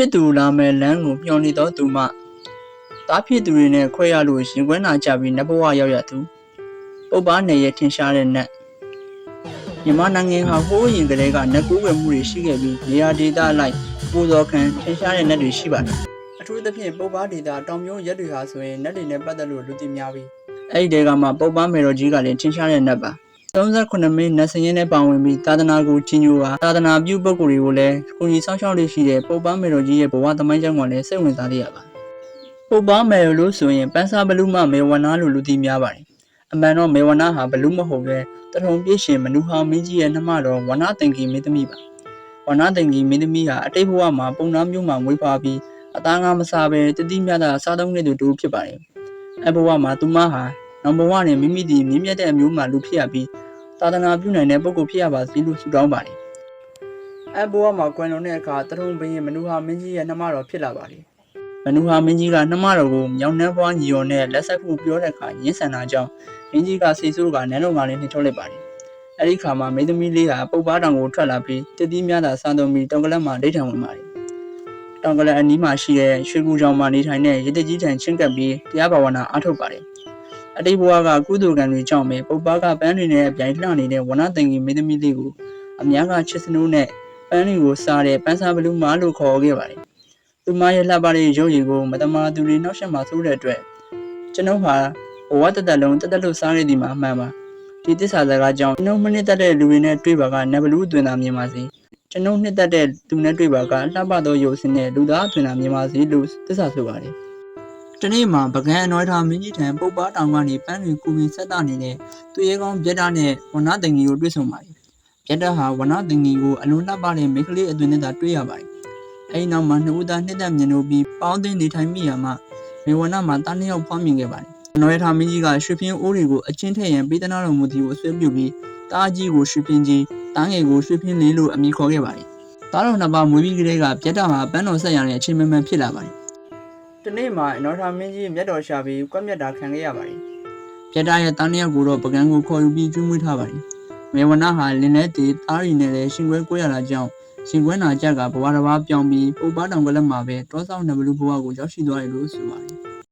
ချစ်သူလာမဲ့လမ်းကိုမျှော်နေသောသူမှတားဖြစ်သူတွေနဲ့ခွဲရလို့ရင်ခွဲနာကြပြီးနဘဝရောက်ရသူပုပ္ပားနယ်ရဲ့ထင်ရှားတဲ့နတ်မြန်မာနိုင်ငံဟာဟိုးရင်ကလေးကနတ်ကူးဝယ်မှုတွေရှိခဲ့ပြီးနေရာဒေသလိုက်ပူဇော်ခံထင်ရှားတဲ့နတ်တွေရှိပါတယ်အထူးသဖြင့်ပုပ္ပားဒေသတောင်မျိုးရက်တွေဟာဆိုရင်နတ်တွေနဲ့ပတ်သက်လို့လူသိများပြီးအဲ့ဒီတဲကမှပုပ္ပားမေတော်ကြီးကလည်းထင်ရှားတဲ့နတ်ပါ 38မိနစ်နတ်စရင်နဲ့ပါဝင်ပြီးသာသနာကိုကြီးညိုပါသာသနာပြုပုဂ္ဂိုလ်တွေကိုလည်းကိုကြီးဆောင်းရှောက်လေးရှိတဲ့ပုပ္ပားမေတော်ကြီးရဲ့ဘဝသမိုင်းကြောင်းကလည်းစိတ်ဝင်စားရပါပုပ္ပားမေတော်လို့ဆိုရင်ပန်းစားဘလူးမမေဝနာလို့လူသိများပါတယ်အမှန်တော့မေဝနာဟာဘလူးမဟုတ်ပဲတထုံပြည့်ရှင်မနူဟောင်မင်းကြီးရဲ့နှမတော်ဝနာတင်ကြီးမင်းသမီးပါဝနာတင်ကြီးမင်းသမီးဟာအတိတ်ဘဝမှာပုံနာမျိုးမှာမွေးဖွားပြီးအသားငါမစားပဲတတိမြတ်တာစားသုံးနေသူတူဖြစ်ပါတယ်အဘဝမှာသူမဟာ နောင်ဘဝနဲ့မိမိတည်မြင့်မြတ်တဲ့အမျိုးမှလူဖြစ်ရပြီးသာသနာပြုနိုင်တဲ့ပုဂ္ဂိုလ်ဖြစ်ရပါစေလို့ဆုတောင်းပါတယ်အဘဝမှာကွယ်လွန်တဲ့အခါတထုံဘရင်မနူဟာမင်းကြီးရဲ့နှမတော်ဖြစ်လာပါတယ်မနူဟာမင်းကြီးကနှမတော်ကိုမြောင်နှဲဘွားညီတော်နဲ့လက်ဆက်မှုပြောတဲ့အခါရင်းဆန်တာကြောင့်မင်းကြီးကစိတ်ဆိုးကနန်းတော်ကလည်းနှိထုတ်လိုက်ပါတယ်အဲ့ဒီခါမှာမင်းသမီးလေးဟာပုပ်ပားတောင်ကိုထွက်လာပြီးတတိများသာစားသုံးပြီးတောင်ကလပ်မှာဒိဋ္ဌံဝင်ပါတယ်။တောင်ကလပ်အနီးမှာရှိတဲ့ရွှေကူကျောင်းမှာနေထိုင်တဲ့ရတကြီးထံချင်းကပ်ပြီးတရားဘာဝနာအားထုတ်ပါတယ်။ အတိတ်ဘဝကကုသိုလ်ကံတွေကြောင့်ပဲပုပ်ပားကပန်းတွေနဲ့အပြိုင်လှနေတဲ့ဝနသင်္ကီမင်းသမီးလေးကိုအများကချစ်စနိုးနဲ့ပန်းတွေကိုစားတဲ့ပန်းစားဘလူးမားလို့ခေါ်ခဲ့ပါတယ်။သူမရဲ့လှပတဲ့ရုပ်ရည်ကိုမတမာသူတွေနှောက်ယှက်မှဆိုးတဲ့အတွက်ကျွန်ုပ်ဟာဘဝတသက်လုံးတသက်လို့စားရသည်မှာအမှန်ပါ။ဒီတစ္ဆာစကားကြောင့်ကျွန်ုပ်မနစ်သက်တဲ့လူတွေနဲ့တွေ့ပါကနဘလူးအသွင်သာမြင်ပါစေကျွန်ုပ်နှစ်သက်တဲ့သူနဲ့တွေ့ပါကလှပသောရုပ်စင်းနဲ့လူသားအသွင်သာမြင်ပါစေလို့တစ္ဆာဆိုပါတယ်။ ဒီနေ့မှာပကံအနွယ်ထားမင်းကြီးထံပုပ်ပားတောင်ကနေပန်းတွေကူပြီးဆက်တာနေတဲ့သူရဲကောင်းပြက်တာနဲ့ဝနတင်ကြီးကိုတွေ့ဆုံပါတယ်။ပြက်တာဟာဝနတင်ကြီးကိုအလွန်လှပတဲ့မိန်းကလေးအသွင်နဲ့သာတွေ့ရပါတယ်။အဲဒီနောက်မှာနှစ်ဦးသားနှစ်သက်မြင်လို့ပြီးပေါင်းသိနေထိုင်မိရမှာမေဝနာမှာတားနှစ်ယောက်ဖွားမြင်ခဲ့ပါတယ်။အနွယ်ထားမင်းကြီးကရွှေပြင်းအိုးတွေကိုအချင်းထည့်ရန်ပေးသနာတော်မူသည်ကိုဆွဲပြုပြီးတားကြီးကိုရွှေပြင်းကြီးတားငယ်ကိုရွှေပြင်းလေးလို့အမည်ခေါ်ခဲ့ပါတယ်။တားတော်နှစ်ပါးမွေးပြီးကလေးကပြက်တာမှာပန်းတော်ဆက်ရတဲ့အချိန်မှန်မှန်ဖြစ်လာပါတယ်။ ဒီနေ့မှာအနော်ထာမင်းကြီးမျက်တော်ရှာပြီးကွက်မျက်တာခံခဲ့ရပါတယ်။ပြက်တာရဲ့တားနှစ်ယောက်ကိုတော့ပကံကိုခေါ်ယူပြီးကျွေးမွေးထားပါတယ်။မေဝနာဟာလင်းနဲ့တေတားရီနဲ့လည်းရှင်ခွဲကွဲရတာကြောင့်ရှင်ခွဲနာကြကဘဝတစ်ပါးပြောင်းပြီးပုပ်ပားတောင်ကလပ်မှာပဲတောဆောင်နဘလူဘဝကိုရောက်ရှိသွားတယ်လို့ဆိုပါတယ်